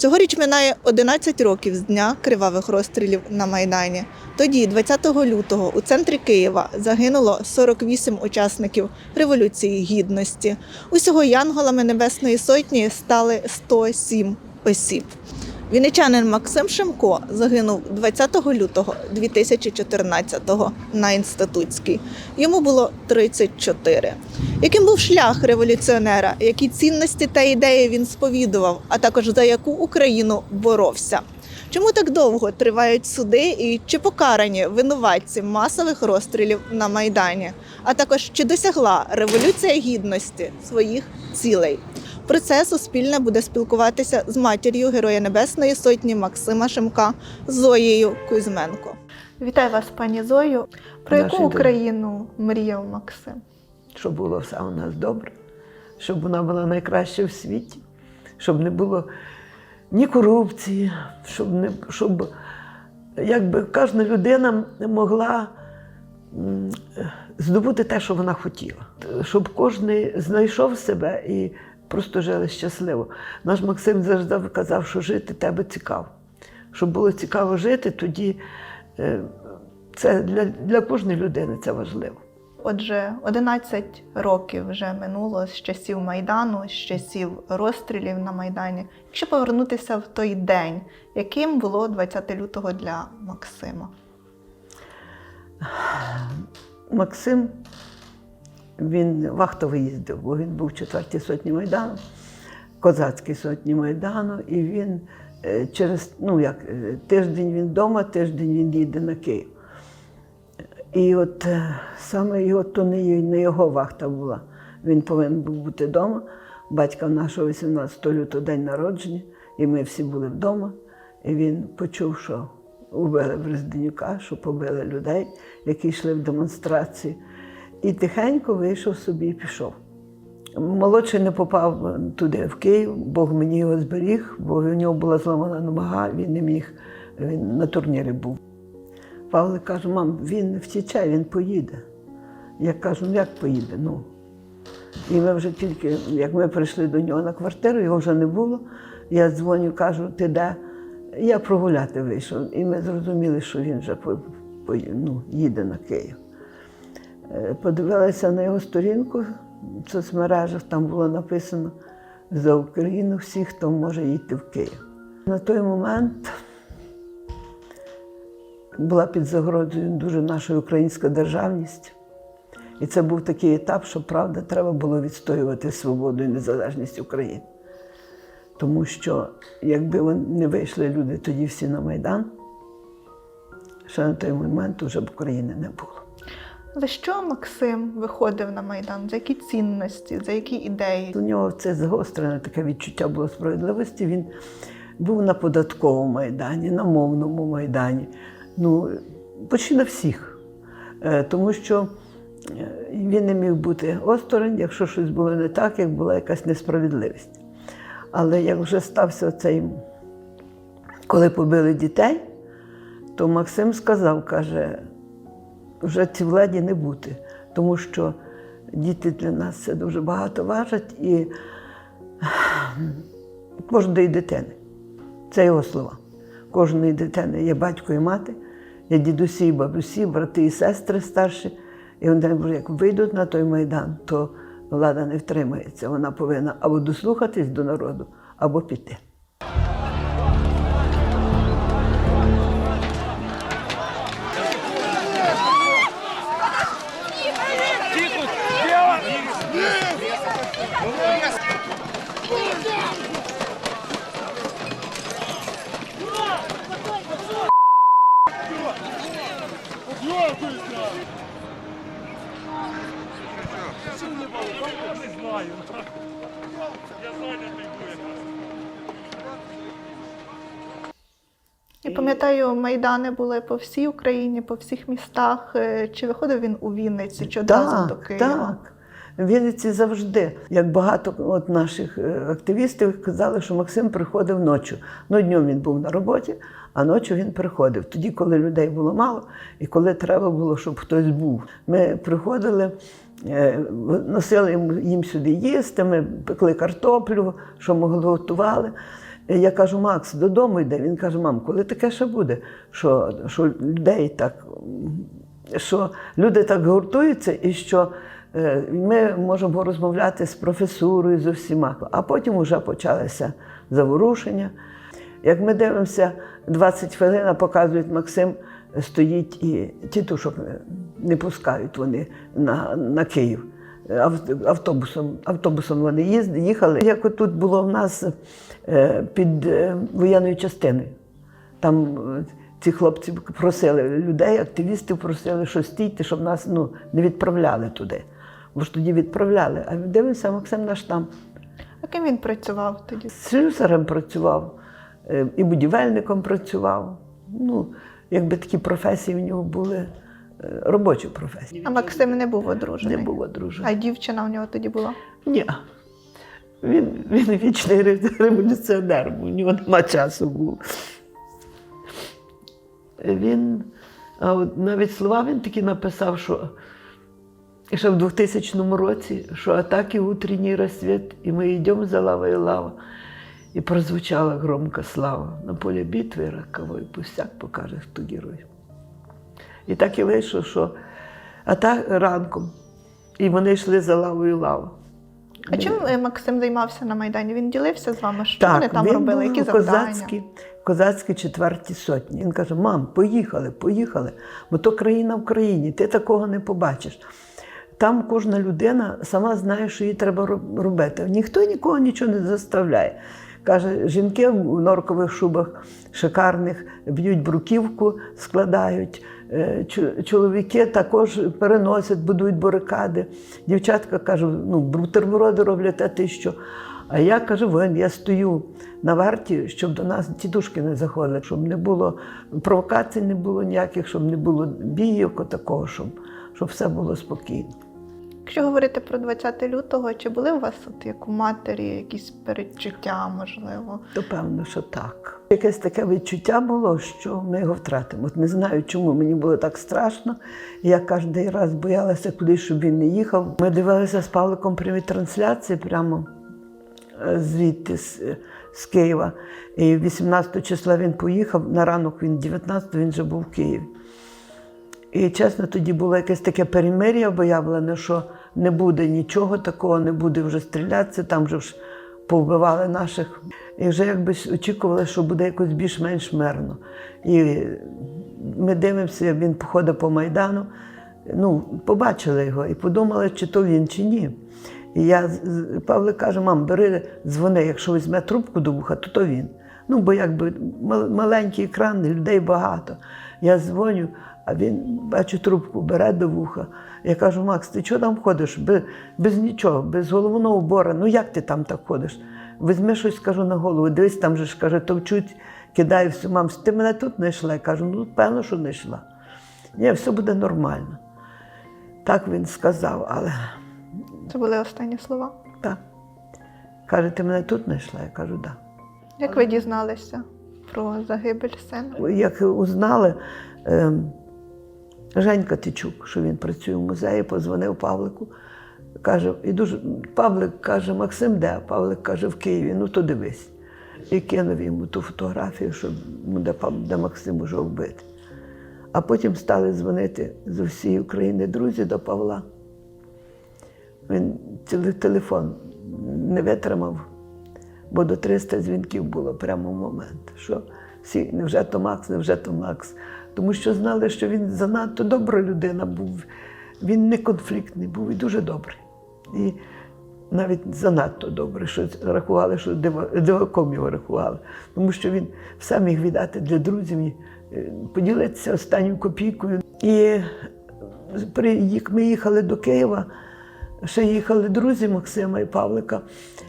Цьогоріч минає 11 років з дня кривавих розстрілів на Майдані. Тоді, 20 лютого, у центрі Києва загинуло 48 учасників Революції Гідності. Усього янголами Небесної Сотні стали 107 осіб. Вінничанин Максим Шемко загинув 20 лютого 2014-го на інститутській. Йому було 34. Яким був шлях революціонера, які цінності та ідеї він сповідував, а також за яку Україну боровся? Чому так довго тривають суди і чи покарані винуватці масових розстрілів на Майдані? А також чи досягла революція гідності своїх цілей? Про це Суспільне буде спілкуватися з матір'ю Героя Небесної Сотні Максима Шемка Зоєю Кузьменко. Вітаю вас, пані Зою. Про Наші яку. Україну мріяв Максим? щоб було все у нас добре, щоб вона була найкраща в світі, щоб не було ні корупції, щоб, не, щоб якби кожна людина могла здобути те, що вона хотіла. Щоб кожен знайшов себе і просто жили щасливо. Наш Максим завжди казав, що жити тебе цікаво. Щоб було цікаво жити, тоді е, це для, для кожної людини це важливо. Отже, 11 років вже минуло з часів Майдану, з часів розстрілів на Майдані. Якщо повернутися в той день, яким було 20 лютого для Максима? Максим, він вахтовий їздив, бо він був в четвертій сотні Майдану, козацькій сотні Майдану, і він е, через ну, як, е, тиждень він вдома, тиждень він їде на Київ. І от е, саме його, то не, його вахта була. Він повинен був бути вдома. Батька нашого 18 лютого день народження, і ми всі були вдома. І він почув, що убили Брезденюка, що побили людей, які йшли в демонстрації. І тихенько вийшов собі і пішов. Молодший не попав туди, в Київ, Бог мені його зберіг, бо в нього була зламана нога, він не міг, він на турнірі був. Павлик каже, мам, він втіче, він поїде. Я кажу, ну як поїде? Ну. І ми вже тільки, як ми прийшли до нього на квартиру, його вже не було. Я дзвоню, кажу, ти де? Я прогуляти вийшов. І ми зрозуміли, що він вже по, по, ну, їде на Київ. Е, Подивилася на його сторінку в соцмережах, там було написано за Україну всіх, хто може їти в Київ. На той момент була під загрозою дуже наша українська державність. І це був такий етап, що правда треба було відстоювати свободу і незалежність України. Тому що якби не вийшли люди тоді всі на Майдан, ще на той момент вже б України не було. За що Максим виходив на Майдан? За які цінності, за які ідеї? У нього це загострене таке відчуття було справедливості. Він був на податковому майдані, на мовному майдані. Ну, почти на всіх. Е, Тому що е, він не міг бути осторонь, якщо щось було не так, як була якась несправедливість. Але як вже стався цей, коли побили дітей, то Максим сказав, каже, вже цій владі не бути, тому що діти для нас це дуже багато важать і кожної дитини. Це його слова. Кожної дитини є батько і мати, є дідусі і бабусі, брати і сестри старші. І вони як вийдуть на той майдан, то влада не втримається. Вона повинна або дослухатись до народу, або піти. Майдани були по всій Україні, по всіх містах. Е, Чи виходив він у Вінниці, чи одразу до Києва? Так. В Вінниці завжди, як багато от наших е, активістів казали, що Максим приходив ночі. Ну, днем він був на роботі, а ночі він приходив. Тоді, коли людей було мало, і коли треба було, щоб хтось був. Ми приходили, е, носили їм- їм сюди їсти, ми пекли картоплю, що могли готували. Я кажу, Макс, додому йде. Він каже, мам, коли таке ще буде? Що, що людей так, що люди так гуртуються і що е, ми можемо розмовляти з професурою, з усіма. А потім вже почалися заворушення. Як ми дивимося, 20 хвилин показують Максим, стоїть і тітушок не пускають вони на, на Київ. Ав- Автобусом, автобусом вони їздили, їхали. Як отут було в нас е, під е, воєнною частиною. Там е, ці хлопці просили людей, активістів просили, що стійте, щоб нас ну, не відправляли туди. Бо ж тоді відправляли. А дивимося, Максим наш там А ким він працював тоді? з слюсарем працював, і будівельником працював. Ну, якби такі професії в нього були робочі професії. А Максим не був одружений. Не було дружини. А дівчина в нього тоді була? Ні. Він, він вічний ре- революціонер, у нього нема часу було. Він а от навіть слова він такі написав, що ще в 2000 році, що атаки утренній розсвіт, і ми йдемо за лавою лава. І прозвучала громка слава на полі битви ракової, пустяк покаже, хто герой. І так і вийшло, що а так ранком, і вони йшли за лавою лава. А чим е, Максим займався на Майдані? Він ділився з вами, що вони там він робили, які козацькі, завдання? козацькі четверті сотні. Він каже: мам, поїхали, поїхали, бо то країна в країні, ти такого не побачиш. Там кожна людина сама знає, що їй треба робити. Ніхто нікого нічого не заставляє. Каже, жінки в норкових шубах шикарних б'ють бруківку, складають. Е, Чоловіки також переносять, будують барикади. Дівчатка кажуть, ну, бутерброди роблять, а ти що? А я кажу, воїн, я стою на варті, щоб до нас тітушки не заходили, щоб не було провокацій, не було ніяких, щоб не було бійок, такого, щоб, щоб все було спокійно. Якщо говорити про 20 лютого, чи були у вас, от як у матері, якісь передчуття, можливо? То певно, що так. Якесь таке відчуття було, що ми його втратимо. От не знаю, чому мені було так страшно. Я кожен раз боялася кудись, щоб він не їхав. Ми дивилися з Павликом прямі трансляції прямо е, звідти з, з Києва. І 18 числа він поїхав, на ранок він 19 він вже був в Києві. І чесно, тоді було якесь таке перемир'я виявлене, що не буде нічого такого, не буде вже стрілятися, там вже ж повбивали наших. І вже якби очікували, що буде якось більш-менш мирно. І ми дивимося, він походить по Майдану. Ну, побачили його і подумали, чи то він, чи ні. І я Павлик каже: мам, бери, дзвони, якщо візьме трубку до вуха, то то він. Ну, бо якби маленький екран, людей багато. Я дзвоню, а він бачу трубку, бере до вуха. Я кажу, Макс, ти чого там ходиш? Без, без нічого, без головного убора. Ну як ти там так ходиш? Візьми щось, кажу, на голову. Дивись, там же ж каже, товчуть, кидає все. Мам, ти мене тут не йшла. Я кажу, ну певно, що не йшла. Ні, все буде нормально. Так він сказав, але Це були останні слова. так. Каже, ти мене тут не йшла? Я кажу, так. Да. Як ви дізналися про загибель сина? Як узнали, ем, Женька Тичук, що він працює в музеї, позвонив Павлику. Каже, і дуже, Павлик каже, Максим де? Павлик каже, в Києві, ну то дивись. І кинув йому ту фотографію, щоб, де, де Максим уже вбитий. А потім стали дзвонити з усієї України друзі до Павла. Він теле- телефон не витримав, бо до 300 дзвінків було прямо в момент. Що всі, невже то Макс, невже то Макс. Тому що знали, що він занадто добра людина був. Він не конфліктний був і дуже добрий. І навіть занадто добрий, що рахували, що диваком його рахували. Тому що він все міг віддати для друзів, і, е, поділитися останньою копійкою. І при- їх- ми їхали до Києва, ще їхали друзі Максима і Павлика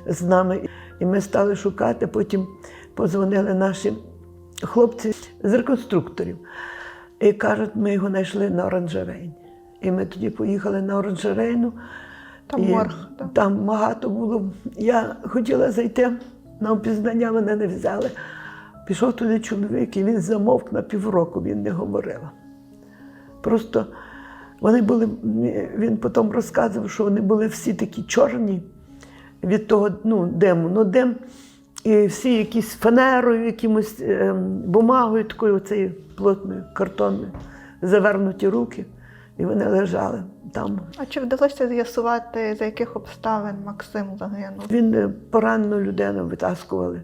з нами. І ми стали шукати, потім позвонили наші хлопці з реконструкторів. І кажуть, ми його знайшли на оранжерейні. І ми тоді поїхали на оранжерейну. Там і морг, так. Там багато було. Я хотіла зайти на опізнання, мене не взяли. Пішов туди чоловік, і він замовк на півроку, він не говорив. Просто вони були, він потім розказував, що вони були всі такі чорні від того ну, диму. Ну, дим І всі якісь фанерою, якимось ем, бумагою, такою оцею плотною, картонною, завернуті руки, і вони лежали там. А чи вдалося з'ясувати, за яких обставин Максим загинув? Він е, поранену людину витаскували.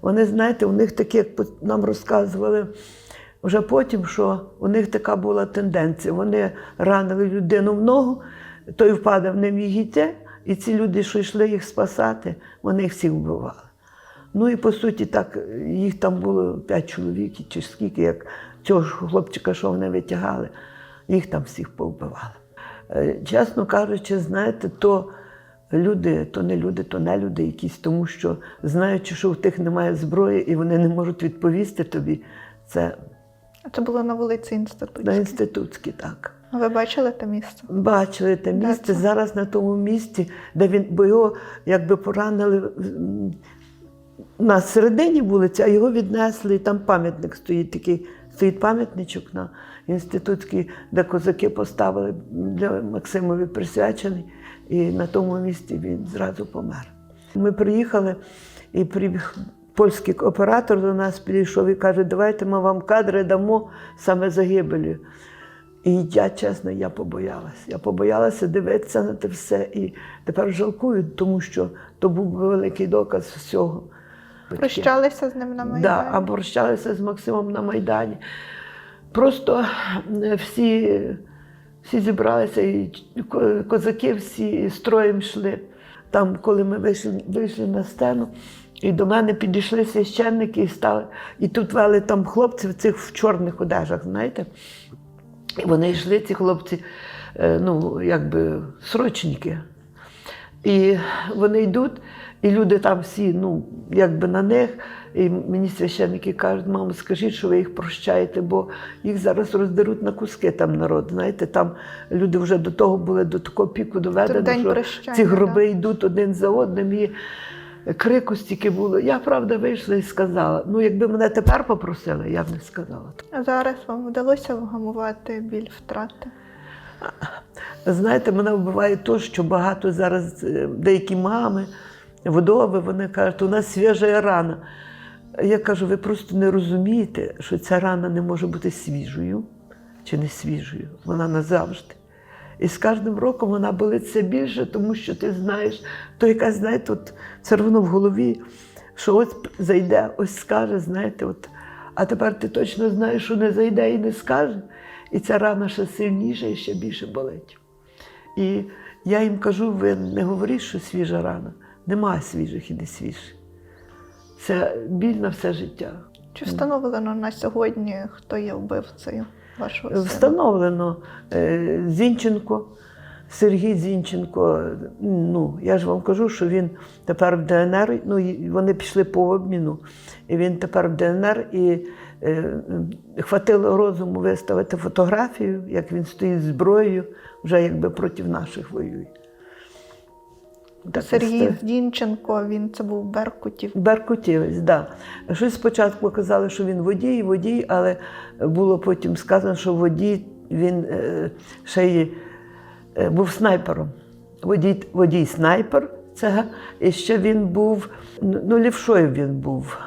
Вони, знаєте, у них таке, як нам розказували вже потім, що у них така була тенденція. Вони ранили людину в ногу, той впадав не міг йти, і ці люди, що йшли їх спасати, вони їх всіх вбивали. Ну і по суті, так, їх там було п'ять чоловік, чи скільки, як цього ж хлопчика, що вони витягали, їх там всіх повбивали. Е, Чесно кажучи, знаєте, то люди, то не люди, то не люди якісь, тому що знаючи, що в тих немає зброї і вони не можуть відповісти тобі, це Це було на вулиці на Інститутській. інститутській так. А ви бачили те місце? Бачили те місце це? зараз на тому місці, де він, бо його якби поранили на середині вулиці, а його віднесли, і там пам'ятник стоїть такий, стоїть пам'ятничок на інститутській, де козаки поставили для Максимові присвячений, і на тому місці він зразу помер. Ми приїхали і прибіг. Польський оператор до нас підійшов і каже, давайте ми вам кадри дамо саме загибелі. І я, чесно, я побоялася. Я побоялася дивитися на те все. І тепер жалкую, тому що то був великий доказ всього. Прощалися з ним на Майдані? Да, а прощалися з Максимом на Майдані. Просто е, всі, всі зібралися, і козаки всі строєм йшли. Там, коли ми вийшли, вийшли на сцену, і до мене підійшли священники і стали. І тут вели там хлопців цих в чорних одежах, знаєте. І вони йшли, ці хлопці, е, ну, якби срочники. І вони йдуть, і люди там всі, ну, якби на них. І мені священники кажуть, мамо, скажіть, що ви їх прощаєте, бо їх зараз роздеруть на куски там народ. Знаєте, там люди вже до того були до такого піку доведені, що прощання, ці гроби да. йдуть один за одним. І крику стільки було. Я правда вийшла і сказала. Ну, якби мене тепер попросили, я б не сказала. А зараз вам вдалося вгамувати біль втрати? Знаєте, мене вбиває те, що багато зараз е, деякі мами, вдови, вони кажуть, у нас свіжа рана. Я кажу, ви просто не розумієте, що ця рана не може бути свіжою чи не свіжою. Вона назавжди. І з кожним роком вона болить все більше, тому що ти знаєш, то якась, знаєте, от все одно в голові, що ось зайде, ось скаже, знаєте, от, а тепер ти точно знаєш, що не зайде і не скаже. І ця рана ще сильніша і ще більше болить. І я їм кажу, ви не говоріть, що свіжа рана. Немає свіжих і не свіжих. Це біль на все життя. Чи встановлено на сьогодні, хто є вбивцею вашого сина? Встановлено е, Зінченко, Сергій Зінченко. Ну, я ж вам кажу, що він тепер в ДНР, ну, вони пішли по обміну, і він тепер в ДНР і е, хватило розуму виставити фотографію, як він стоїть зброєю, вже якби проти наших воює. Так, Сергій Дінченко, він це був Беркутів. Беркутівець, так. Да. Щось спочатку казали, що він водій, водій, але було потім сказано, що водій він е, ще й е, був снайпером. Водій, водій снайпер, це, і ще він був, ну, ну, лівшою він був.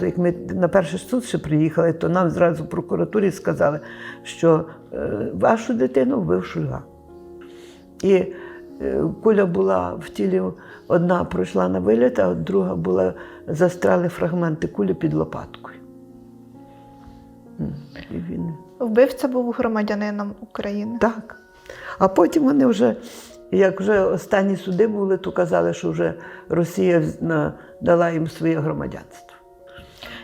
Як ми на перший суд ще приїхали, то нам зразу в прокуратурі сказали, що е, вашу дитину вбив Шульга. І куля була в тілі, одна пройшла на виліт, а друга була застряли фрагменти кулі під лопаткою. І він Вбивця був громадянином України. так. А потім вони вже, як вже останні суди були, то казали, що вже Росія дала їм своє громадянство.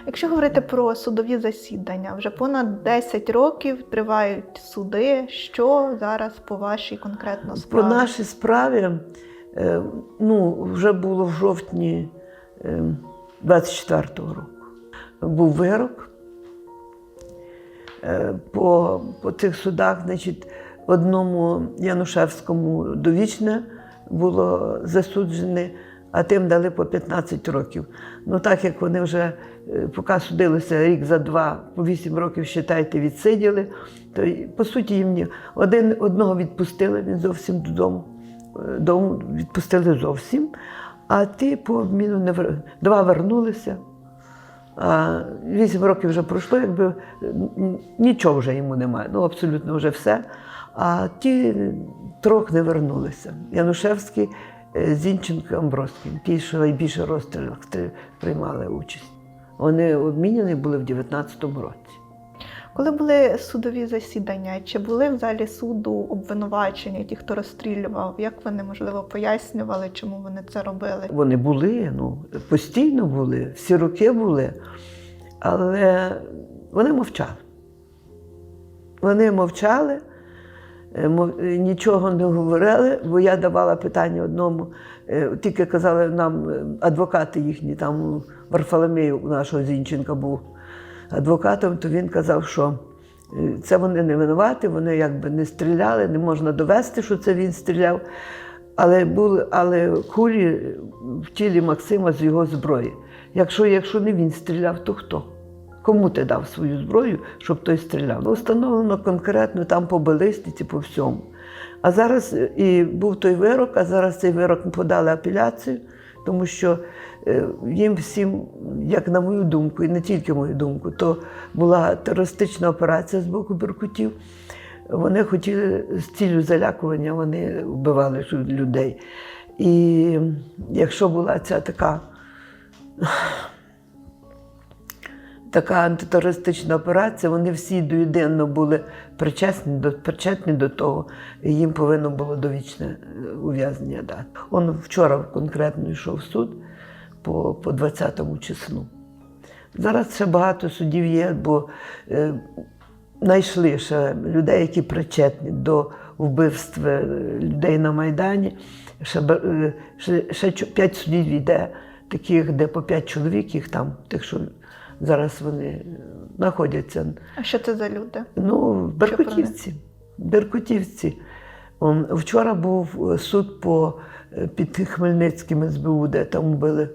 Якщо говорити про судові засідання, вже понад 10 років тривають суди. Що зараз по вашій конкретно По нашій справі, е, ну, вже було в жовтні е, 24-го року. Був вирок. Е, По, по цих судах, значить, одному Янушевському довічне було засуджене, а тим дали по 15 років. Ну так як вони вже е, поки судилися рік за два, по 8 років, вважайте, відсиділи, то по суті їм. Один, одного відпустили, він зовсім додому. е, Дому відпустили зовсім. А ті по обміну не вер... два вернулися. А вісім років вже пройшло, якби нічого вже йому немає. Ну, абсолютно вже все. А ті трьох не вернулися. Янушевський, е, Зінченко, Амброський, ті, що найбільше розстрілах стрі- приймали участь. Вони обміняні були в 19-му році. Коли були судові засідання, чи були в залі суду обвинувачені, ті, хто розстрілював? Як вони можливо пояснювали, чому вони це робили? Вони були, ну, постійно були, всі роки були, але вони мовчали. Вони мовчали, мов- нічого не говорили, бо я давала питання одному, е, тільки казали нам е, адвокати їхні, там Варфоломею у нашого Зінченка був адвокатом, то він казав, що е, це вони не винуваті, вони якби не стріляли, не можна довести, що це він стріляв. Але були, але кулі в тілі Максима з його зброї. Якщо, якщо не він стріляв, то хто? Кому ти дав свою зброю, щоб той стріляв? Ну, Встановлено конкретно там по балістиці, по всьому. А зараз е, і був той вирок, а зараз цей вирок подали апеляцію, тому що е, їм всім, як на мою думку, і не тільки мою думку, то була терористична операція з боку Беркутів. Вони хотіли з ціллю залякування, вони вбивали людей. І якщо була ця така, така антитерористична операція, вони всі доєдинно були причесні до, причетні до того, і їм повинно було довічне е, ув'язнення дати. Он вчора конкретно йшов суд по, по 20 числу. Зараз ще багато судів є, бо е, знайшли ще людей, які причетні до вбивств е, людей на Майдані. Ще, е, ще, ще чо- п'ять судів йде, таких, де по п'ять чоловік, їх там, тих, що зараз вони е, знаходяться. А що це за люди? Ну, беркутівці. Беркутівці. Вчора був е, суд по е, під Хмельницьким СБУ, де там вбили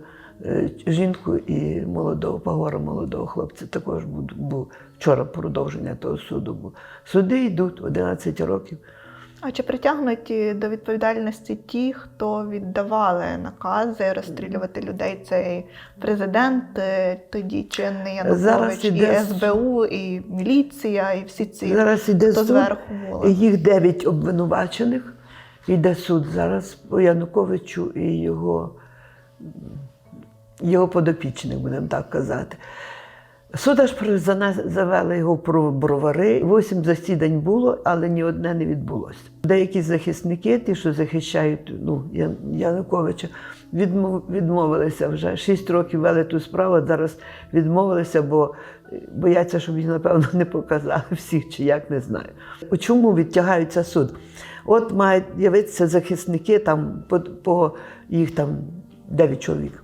жінку і молодого пагора, молодого хлопця. Також був, був вчора продовження того суду. Було. Суди йдуть 11 років. А чи притягнуті до відповідальності ті, хто віддавали накази розстрілювати людей? Це і президент, е, тоді чинний Зараз Янукович, і іде с- СБУ, і міліція, і всі ці Зараз іде хто суд. зверху були. Їх дев'ять обвинувачених. Йде суд зараз по Януковичу і його, його подопічних, будемо так казати. Суд аж при- зана- завели його про бровари. Вісім засідань було, але ні одне не відбулося. Деякі захисники, ті, що захищають ну, Ян- Януковича, відмов- відмовилися вже. Шість років вели ту справу, зараз відмовилися, бо е, бояться, щоб їх, напевно, не показали всіх чи як не знаю. Чому відтягаються суд? От мають з'явитися захисники, там по, по їх там 9 чоловік.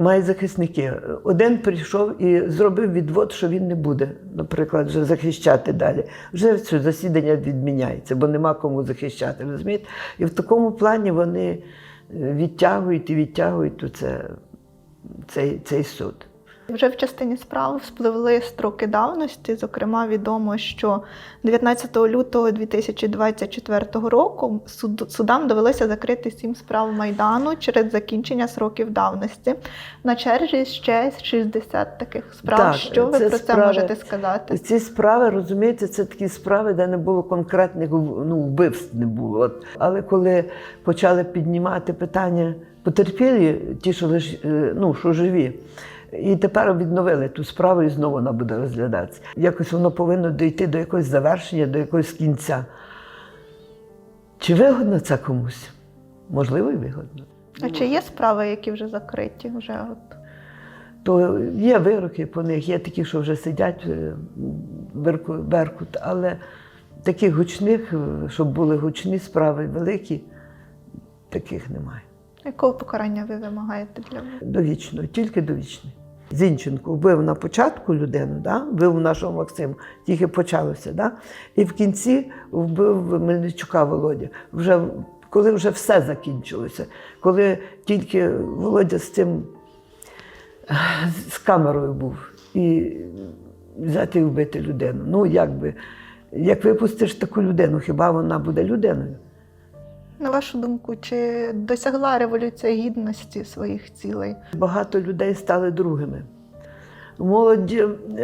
Мають захисники. Один прийшов і зробив відвод, що він не буде, наприклад, вже захищати далі. Вже це засідання відміняється, бо нема кому захищати. Розумієте? І в такому плані вони е, відтягують і відтягують це, цей, цей суд. Вже в частині справ спливли строки давності. Зокрема, відомо, що 19 лютого 2024 року суд, судам довелося закрити сім справ Майдану через закінчення сроків давності. На черзі ще 60 таких справ. Так, що ви про це можете сказати? Ці справи, розумієте, це такі справи, де не було конкретних ну, вбивств не було. От. Але коли почали піднімати питання потерпілі, ті, що, лиш, е, ну, що живі, і тепер відновили ту справу, і знову вона буде розглядатися. Якось воно повинно дійти до якогось завершення, до якогось кінця. Чи вигодно це комусь? Можливо, і вигодно. А чи є справи, які вже закриті? Вже от то є вироки по них, є такі, що вже сидять е, Беркут, але таких гучних, е, щоб були гучні справи великі, таких немає. якого покарання ви вимагаєте для вас? Довічно, тільки довічно. Зінченко вбив на початку людину, да? вбив нашого Максима, тільки почалося. Да? І в кінці вбив Мельничука Володя. Вже, коли вже все закінчилося, коли тільки Володя з цим з камерою був і взяти і вбити людину. Ну, як би, як випустиш таку людину, хіба вона буде людиною? На вашу думку, чи досягла революція гідності своїх цілей? Багато людей стали другими. Молодь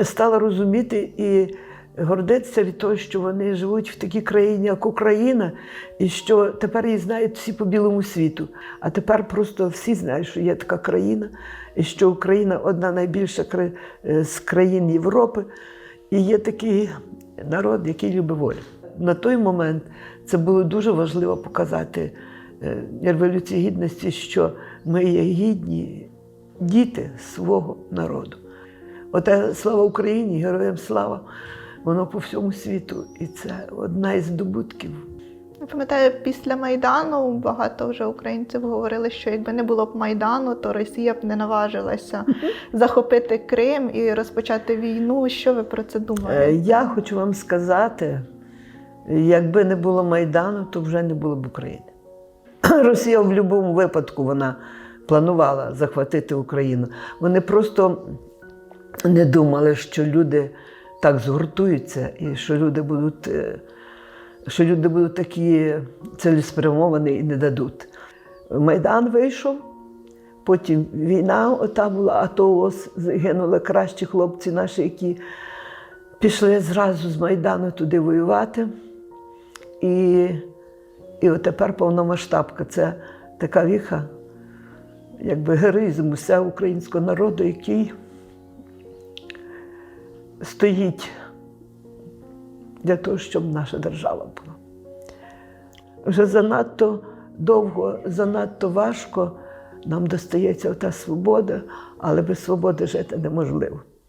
стала розуміти і гордитися від того, що вони живуть в такій країні, як Україна, і що тепер її знають всі по білому світу. А тепер просто всі знають, що є така країна, і що Україна одна найбільша е, з країн Європи, і є такий народ, який любить волю. На той момент це було дуже важливо показати е, революції гідності, що ми є гідні діти свого народу. Оте слава Україні, героям слава, воно по всьому світу. І це одна із здобутків. Я пам'ятаю, після Майдану багато вже українців говорили, що якби не було б Майдану, то Росія б не наважилася захопити Крим і розпочати війну. Що ви про це Е, думаєте? Я хочу вам сказати, якби не було Майдану, то вже не було б України. Росія в будь-якому випадку вона планувала захватити Україну. Вони просто не думали, що люди так згуртуються і що люди будуть, е, що люди будуть такі цілеспрямовані і не дадуть. Майдан вийшов, потім війна ота була, АТО ООС, загинули кращі хлопці наші, які пішли зразу з Майдану туди воювати. І, і от тепер повномасштабка. Це така віха, якби героїзм усього українського народу, який стоїть для того, щоб наша держава була. Вже занадто довго, занадто важко нам достається та свобода, але без свободи жити неможливо.